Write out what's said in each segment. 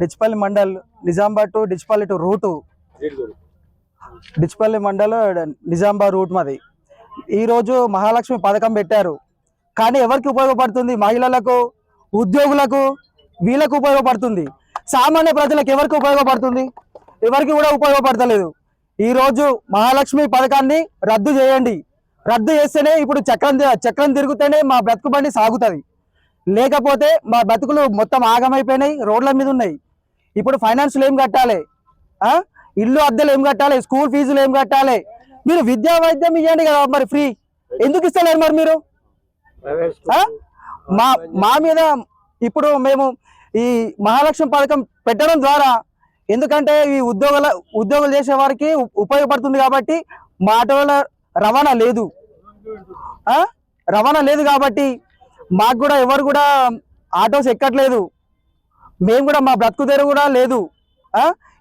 Dichpally mandal Nizamabad to Dichpally to route. Dichpally mandal Nizamabad route మాది. ఈరోజు మహాలక్ష్మి పథకం పెట్టారు. కానీ ఎవరికి ఉపయోగపడుతుంది? మహిళలకు ఉద్యోగులకు వీళ్ళకు ఉపయోగపడుతుంది. సామాన్య ప్రజలకు ఎవరికి ఉపయోగపడుతుంది? ఎవరికి కూడా ఉపయోగపడతలేదు. ఈరోజు మహాలక్ష్మి పథకాన్ని రద్దు చేయండి. రద్దు చేస్తేనే ఇప్పుడు చక్రం చక్రం తిరుగుతేనే మా బ్రతుకు బండి సాగుతుంది. లేకపోతే మా బతుకులు మొత్తం ఆగమైపోయినాయి రోడ్ల మీద ఉన్నాయి. ఇప్పుడు ఫైనాన్స్లు ఏం కట్టాలి? ఇల్లు అద్దెలు ఏం కట్టాలి? స్కూల్ ఫీజులు ఏం కట్టాలి? మీరు విద్యా వైద్యం ఇవ్వండి కదా మరి ఫ్రీ ఎందుకు ఇస్తలేరు మరి మీరు? మా మా మీద ఇప్పుడు మేము ఈ మహాలక్ష్మి పథకం పెట్టడం ద్వారా ఎందుకంటే ఈ ఉద్యోగాల ఉద్యోగాలు చేసే వారికి ఉపయోగపడుతుంది కాబట్టి మా ఆటోల రవాణా లేదు. రవాణా లేదు కాబట్టి మాకు కూడా ఎవరు కూడా ఆటోస్ ఎక్కట్లేదు. మేము కూడా మా బ్రతుకు దగ్గర కూడా లేదు.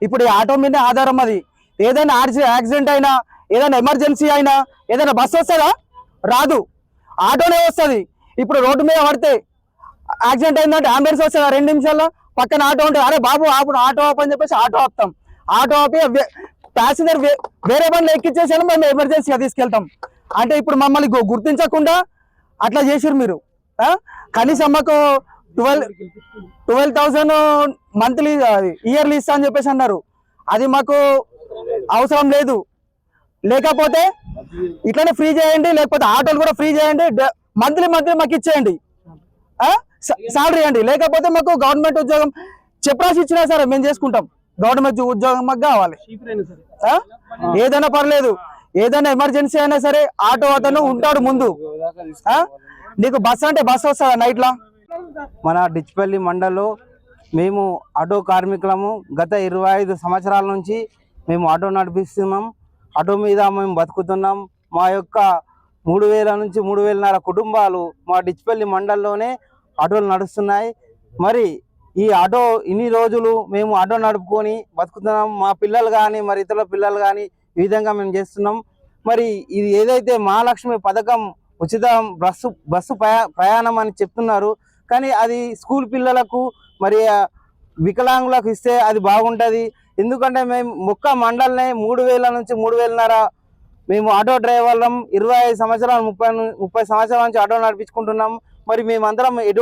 ఇప్పుడు ఈ ఆటో మీదనే ఆధారం అది. ఏదైనా ఆర్సి యాక్సిడెంట్ అయినా ఏదైనా ఎమర్జెన్సీ అయినా ఏదైనా బస్సు వస్తుందా? రాదు. ఆటోనే వస్తుంది. ఇప్పుడు రోడ్డు మీద పడితే యాక్సిడెంట్ అయిందంటే అంబులెన్స్ వస్తుందా? రెండు నిమిషాల్లో పక్కన ఆటో ఉంటుంది అరే బాబు ఆపు ఆటో ఆపు అని చెప్పేసి ఆటో ఆపుతాం. ఆటో ఆపి ప్యాసింజర్ వేరే బండ్లు ఎక్కించేసాను మేము ఎమర్జెన్సీగా తీసుకెళ్తాం. అంటే ఇప్పుడు మమ్మల్ని గుర్తించకుండా అట్లా చేసారు మీరు. కనీసం మాకు twelve twelve thousand monthly yearly ఇస్తా అని చెప్పేసి అన్నారు. అది మాకు అవసరం లేదు. లేకపోతే ఇట్లనే ఫ్రీ చేయండి లేకపోతే ఆటోలు కూడా ఫ్రీ చేయండి మంత్లీ మంత్లీ మాకు ఇచ్చేయండి. సాలరీ అండి లేకపోతే మాకు గవర్నమెంట్ ఉద్యోగం చెప్పరాసి ఇచ్చినా సరే మేము చేసుకుంటాం. గవర్నమెంట్ ఉద్యోగం మాకు కావాలి? ఏదైనా పర్లేదు. ఏదైనా ఎమర్జెన్సీ అయినా సరే ఆటో అతను ఉంటాడు ముందు? నీకు బస్ అంటే బస్ వస్తుందా నైట్ లా? మన డిచ్పల్లి మండల్లో మేము ఆటో కార్మికులము గత ఇరవై ఐదు సంవత్సరాల నుంచి మేము ఆటో నడిపిస్తున్నాం. ఆటో మీద మేము బతుకుతున్నాం. మా యొక్క మూడు వేల నుంచి మూడు వేలన్నర కుటుంబాలు మా డిచ్పల్లి మండల్లోనే ఆటోలు నడుస్తున్నాయి. మరి ఈ ఆటో ఇన్ని రోజులు మేము ఆటో నడుపుకొని బతుకుతున్నాం. మా పిల్లలు కానీ మరి ఇతర పిల్లలు కానీ ఈ విధంగా మేము చేస్తున్నాం. మరి ఇది ఏదైతే మహాలక్ష్మి పథకం ఉచిత బస్సు బస్సు ప్రయా ప్రయాణం అని చెప్తున్నారు కానీ అది స్కూల్ పిల్లలకు మరి వికలాంగులకు ఇస్తే అది బాగుంటుంది. ఎందుకంటే మేము మొక్క మండలనే మూడు వేల నుంచి మూడు వేలన్నర మేము ఆటో డ్రైవర్లం ఇరవై ఐదు సంవత్సరాలు ముప్పై ముప్పై సంవత్సరాల నుంచి ఆటో నడిపించుకుంటున్నాం. మరి మేమందరం ఎటు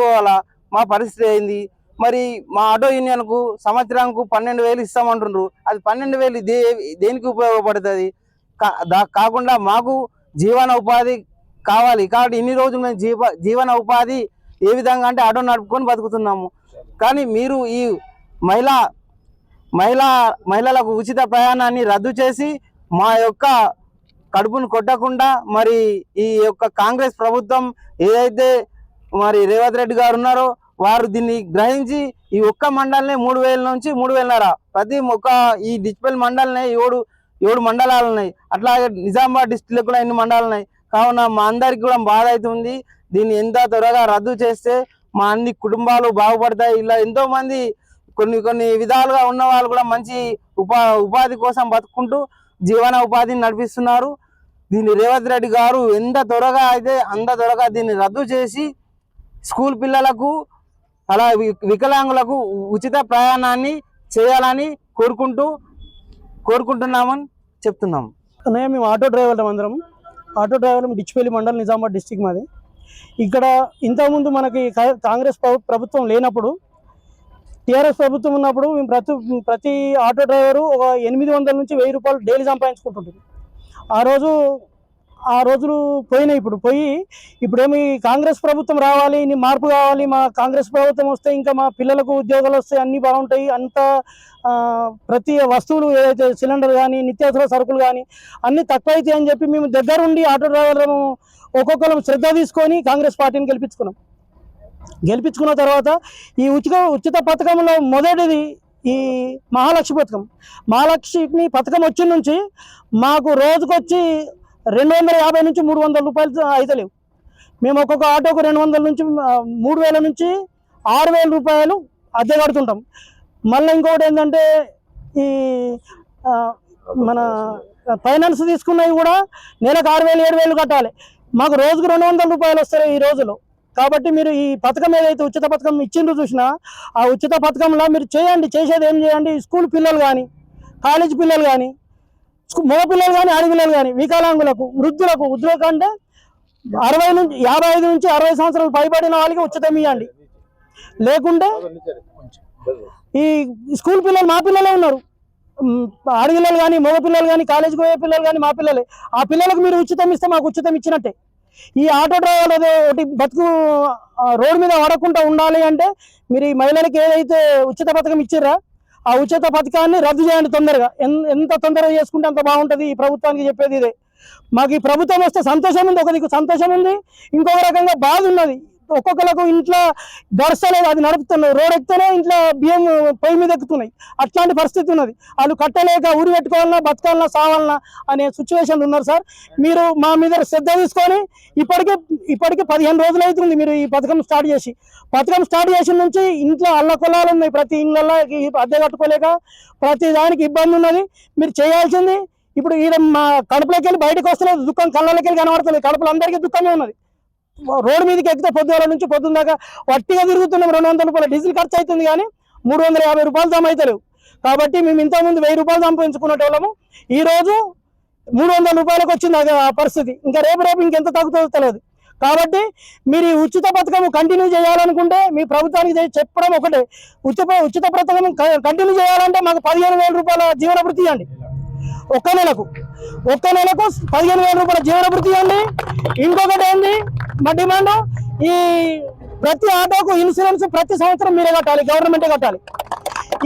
మా పరిస్థితి అయింది మరి మా ఆటో యూనియన్కు సంవత్సరానికి పన్నెండు వేలు ఇస్తామంటుండ్రు. అది పన్నెండు వేలు దే దేనికి ఉపయోగపడుతుంది? కా- కాకుండా మాకు జీవన ఉపాధి కావాలి. కాబట్టి ఇన్ని రోజులు మేము జీవ జీవన ఉపాధి ఏ విధంగా అంటే ఆటో నడుపుకొని బతుకుతున్నాము. కానీ మీరు ఈ మహిళా మహిళా మహిళలకు ఉచిత ప్రయాణాన్ని రద్దు చేసి మా యొక్క కడుపును కొట్టకుండా మరి ఈ యొక్క కాంగ్రెస్ ప్రభుత్వం ఏదైతే మరి రేవంత్ రెడ్డి గారు ఉన్నారో వారు దీన్ని గ్రహించి ఈ ఒక్క మండలిని మూడు వేల నుంచి మూడు వేలన్నర ప్రతి ఒక్క ఈ డిజిపల్ మండలనే ఏడు ఏడు మండలాలు ఉన్నాయి అట్లాగే నిజామాబాద్ డిస్టిక్లో కూడా ఎన్ని మండలాలు ఉన్నాయి కావున మా అందరికి కూడా బాధ అవుతుంది దీన్ని ఎంత త్వరగా రద్దు చేస్తే మా అన్ని కుటుంబాలు బాగుపడతాయి. ఇలా ఎంతో మంది కొన్ని కొన్ని విధాలుగా ఉన్న వాళ్ళు కూడా మంచి ఉపా ఉపాధి కోసం బతుకుంటూ జీవన ఉపాధిని నడిపిస్తున్నారు. దీన్ని రేవంత్ రెడ్డి గారు ఎంత త్వరగా అయితే అంత త్వరగా దీన్ని రద్దు చేసి స్కూల్ పిల్లలకు అలా వి- వికలాంగులకు ఉచిత ప్రయాణాన్ని చేయాలని కోరుకుంటూ కోరుకుంటున్నామని చెప్తున్నాం. మేము ఆటో డ్రైవర్లం అందరం. ఆటో డ్రైవర్లం డిచ్పల్లి మండలం నిజామాబాద్ డిస్టిక్ మాది. ఇక్కడ ఇంతకుముందు మనకి కా- కాంగ్రెస్ ప్రభుత్వం లేనప్పుడు టీఆర్ఎస్ ప్రభుత్వం ఉన్నప్పుడు మేము ప్రతి ప్రతి ఆటో డ్రైవరు ఒక ఎనిమిది వందల నుంచి వెయ్యి రూపాయలు డైలీ సంపాదించుకుంటుంటుంది ఆ రోజు ఆ రోజులు పోయినాయి ఇప్పుడు. పోయి ఇప్పుడేమి కాంగ్రెస్ ప్రభుత్వం రావాలి ఇన్ని మార్పు కావాలి మా కాంగ్రెస్ ప్రభుత్వం వస్తే ఇంకా మా పిల్లలకు ఉద్యోగాలు వస్తే అన్నీ బాగుంటాయి. అంత ప్రతి వస్తువులు ఏదైతే సిలిండర్ కానీ నిత్యావసర సరుకులు కానీ అన్నీ తక్కువ అవుతాయి అని చెప్పి మేము దగ్గరుండి ఆటో డ్రైవర్లను ఒక్కొక్కరు శ్రద్ధ తీసుకొని కాంగ్రెస్ పార్టీని గెలిపించుకున్నాం. గెలిపించుకున్న తర్వాత ఈ ఉచిత ఉచిత పథకంలో మొదటిది ఈ మహాలక్ష్మి పథకం. మహాలక్ష్మి పథకం వచ్చిన నుంచి మాకు రోజుకొచ్చి రెండు వందల యాభై నుంచి మూడు వందల రూపాయలు అయితలేవు మేము ఒక్కొక్క ఆటోకు రెండు వందల నుంచి మూడు వేల నుంచి ఆరు వేల రూపాయలు అద్దె కడుతుంటాం. మళ్ళీ ఇంకొకటి ఏంటంటే ఈ మన ఫైనాన్స్ తీసుకున్నవి కూడా నెలకు ఆరు వేలు ఏడు వేలు కట్టాలి. మాకు రోజుకు రెండు వందల రూపాయలు వస్తాయి ఈ రోజులో. కాబట్టి మీరు ఈ పథకం ఏదైతే ఉచిత పథకం ఇచ్చిండ్రు చూసినా ఆ ఉచిత పథకంలో మీరు చేయండి. చేసేది ఏం చేయండి? స్కూల్ పిల్లలు కానీ కాలేజ్ పిల్లలు కానీ మగ పిల్లలు కానీ ఆడపిల్లలు కానీ వికలాంగులకు వృద్ధులకు వృద్ధులకు అంటే అరవై నుంచి యాభై ఐదు నుంచి అరవై సంవత్సరాలు పైబడిన వాళ్ళకి ఉచితం ఇవ్వండి లేకుంటే ఈ స్కూల్ పిల్లలు మా పిల్లలే ఉన్నారు. ఆడపిల్లలు కానీ మగ పిల్లలు కానీ కాలేజీకి పోయే పిల్లలు కానీ మా పిల్లలే. ఆ పిల్లలకు మీరు ఉచితం ఇస్తే మాకు ఉచితం ఇచ్చినట్టే. ఈ ఆటో డ్రైవర్ ఒకటి బతుకు రోడ్డు మీద ఆడకుండా ఉండాలి అంటే మీరు ఈ మహిళలకు ఏదైతే ఉచిత పథకం ఇచ్చిర్రా ఆ ఉచిత పథకాన్ని రద్దు చేయండి తొందరగా. ఎంత తొందరగా చేసుకుంటే అంత బాగుంటుంది ఈ ప్రభుత్వానికి చెప్పేది ఇదే. మాకు ఈ ప్రభుత్వం వస్తే సంతోషం ఉంది ఒక దిక్కు సంతోషం ఉంది ఇంకొక రకంగా బాధ ఉన్నది. ఒక్కొక్కరికి ఇంట్లో గడసలేదు అది నడుపుతున్నారు రోడ్ ఎక్కితేనే ఇంట్లో బియ్యం పొయ్యి మీద ఎక్కుతున్నాయి. అట్లాంటి పరిస్థితి ఉన్నది. వాళ్ళు కట్టలేక ఊరి పెట్టుకోవాలన్నా బతకాలన్నా సావాలన్నా అనే సిచ్యువేషన్ ఉన్నారు సార్. మీరు మా మీద శ్రద్ధ తీసుకొని ఇప్పటికే ఇప్పటికే పదిహేను రోజులు అవుతుంది మీరు ఈ పథకం స్టార్ట్ చేసి. పథకం స్టార్ట్ చేసిన నుంచి ఇంట్లో అల్ల కులాలు ఉన్నాయి. ప్రతి ఇళ్ళల్లో అద్దె కట్టుకోలేక ప్రతి దానికి ఇబ్బంది ఉన్నది. మీరు చేయాల్సింది ఇప్పుడు ఈడ మా కడుపులోకి వెళ్ళి బయటకు వస్తలేదు. దుఃఖం కళ్ళలోకి వెళ్ళి కనబడుతుంది. కడుపులో అందరికీ దుఃఖమే ఉన్నది. రోడ్డు మీదకి ఎక్కితే పొద్దుగాల నుంచి పొద్దున్న దాకా వట్టిగా తిరుగుతున్నాం. రెండు వందల రూపాయలు డీజిల్ ఖర్చు అవుతుంది కానీ మూడు వందల యాభై రూపాయలు జమ అవుతలేవు. కాబట్టి మేము ఇంతకుముందు వెయ్యి రూపాయలు సంపాదించుకునే వాళ్ళము. ఈరోజు మూడు వందల రూపాయలకు వచ్చింది ఆ పరిస్థితి. ఇంకా రేపు రేపు ఇంకెంత తగ్గుతుందో తెలియదు. కాబట్టి మీరు ఈ ఉచిత పథకం కంటిన్యూ చేయాలనుకుంటే మీ ప్రభుత్వానికి చెప్పడం ఒకటే. ఉచిత ఉచిత పథకం కంటిన్యూ చేయాలంటే మాకు పదిహేను వేల రూపాయల జీవన వృత్తి ఇవ్వండి. ఒక్క నెలకు. ఒక్క నెలకు పదిహేను వేల రూపాయల జీవన వృత్తి ఇవ్వండి. ఇంకొకటి ఏంది? మా డిమాండ్ ఈ ప్రతి ఆటోకు ఇన్సూరెన్స్ ప్రతి సంవత్సరం మీరే కట్టాలి గవర్నమెంటే కట్టాలి.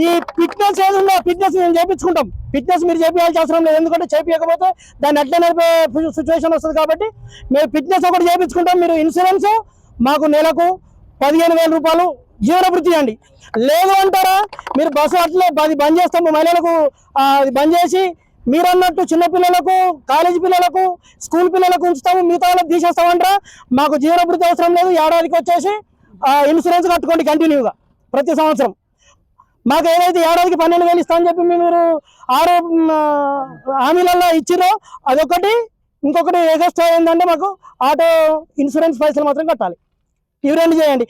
ఈ ఫిట్నెస్ ఏది ఉందో ఫిట్నెస్ మేము చేయించుకుంటాం ఫిట్నెస్ మీరు చేపించాల్సిన అవసరం లేదు. ఎందుకంటే చేపించకపోతే దాన్ని అట్లే నడిపే సిచ్యువేషన్ వస్తుంది కాబట్టి మేము ఫిట్నెస్ ఒకటి చేయించుకుంటాం మీరు ఇన్సూరెన్స్ మాకు నెలకు పదిహేను వేల రూపాయలు జీవన వృత్తి ఇవ్వండి లేదు అంటారా? మీరు బస్సు అట్లే అది బంద్ చేస్తాము మహిళలకు అది బంద్ చేసి మీరు అన్నట్టు చిన్న పిల్లలకు కాలేజీ పిల్లలకు స్కూల్ పిల్లలకు ఉంచుతాము మిగతా వాళ్ళకి తీసేస్తామంటారా? మాకు జీవన అవసరం లేదు ఏడాదికి వచ్చేసి ఆ, ఇన్సూరెన్స్ కట్టుకోండి కంటిన్యూగా ప్రతి సంవత్సరం. మాకు ఏదైతే ఏడాదికి పన్నెండు వేలు ఇస్తామని చెప్పి మీరు ఆరు హామీలలో ఇచ్చిరో అదొకటి. ఇంకొకటి ఎగస్ట్రా ఏంటంటే మాకు ఆటో ఇన్సూరెన్స్ పైసలు మాత్రం కట్టాలి. ఇవి రెండు చేయండి.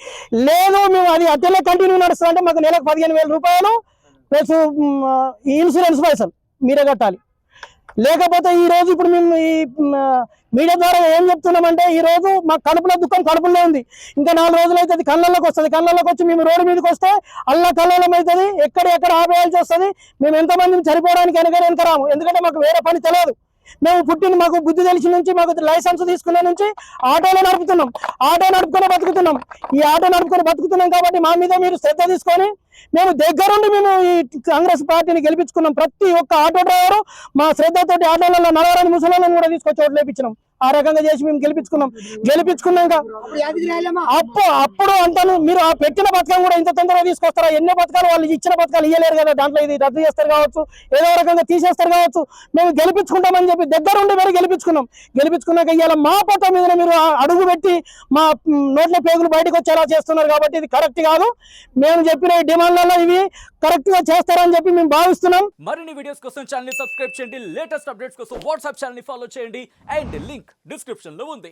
లేదు మేము అది అట్టలే కంటిన్యూ నడుస్తుందంటే మాకు నెలకు పదిహేను వేల రూపాయలు ప్లస్ ఈ ఇన్సూరెన్స్ పైసలు. మీరే కట్టాలి లేకపోతే ఈ రోజు ఇప్పుడు మేము ఈ మీడియా ద్వారా ఏం చెప్తున్నామంటే ఈ రోజు మా కడుపులో దుఃఖం కడుపులో ఉంది. ఇంకా నాలుగు రోజులు అయితే అది కళ్ళల్లోకి వస్తుంది. కళ్ళల్లోకి వచ్చి మేము రోడ్డు మీదకి వస్తే అల్లా కల్లోలం అవుతుంది. ఎక్కడ ఎక్కడ ఆపేయాల్సి వస్తుంది. మేము ఎంతమందిని చనిపోవడానికి వెనక వెనక రాము ఎందుకంటే మాకు వేరే పని తెలియదు. మేము పుట్టిన మాకు బుద్ధి తెలిసి నుంచి మాకు లైసెన్స్ తీసుకునే నుంచి ఆటోలో నడుపుతున్నాం. ఆటో నడుపుకొని బతుకుతున్నాం. ఈ ఆటో నడుపుకొని బతుకుతున్నాం కాబట్టి మా మీద మీరు శ్రద్ధ తీసుకొని మేము దగ్గరుండి మేము ఈ కాంగ్రెస్ పార్టీని గెలిపించుకున్నాం. ప్రతి ఒక్క ఆటో డ్రైవరు మా శ్రద్ధతోటి ఆటోలలో నడవరాని ముసలాలను కూడా తీసుకొచ్చి ఓట్లు వేపించినాం ఆ రకంగా చేసి మేము గెలిపించుకున్నాం. గెలిపించుకున్నాక అప్పుడు అప్పుడు అంతను మీరు ఆ పెట్టిన పథకం కూడా ఇంత తొందరగా తీసుకొస్తారా? ఎన్నో పథకాలు వాళ్ళు ఇచ్చిన పథకాలు ఇవ్వలేరు కదా? దాంట్లో ఇది రద్దు చేస్తారు కావచ్చు ఏదో రకంగా తీసేస్తారు కావచ్చు. మేము గెలిపించుకుంటామని చెప్పి దగ్గరుండి మరి గెలిపించుకున్నాం. గెలిపించుకున్నాక ఇవాళ మా పట్ట మీద మీరు అడుగు పెట్టి మా మ్, నోట్ల పేగులు బయటకు వచ్చేలా చేస్తున్నారు కాబట్టి ఇది కరెక్ట్ కాదు. మేము చెప్పిన ఈ ఇవి కరెక్ట్గా చేస్తారని చెప్పి మేము భావిస్తున్నాం. మరిన్ని వీడియోస్ కోసం ఛానల్ సబ్స్క్రైబ్ చేయండి. లేటెస్ట్ అప్డేట్స్ కోసం వాట్సాప్ ఛానల్ ఫాలో చేయండి. అండ్ లింక్ డిస్క్రిప్షన్లో ఉంది.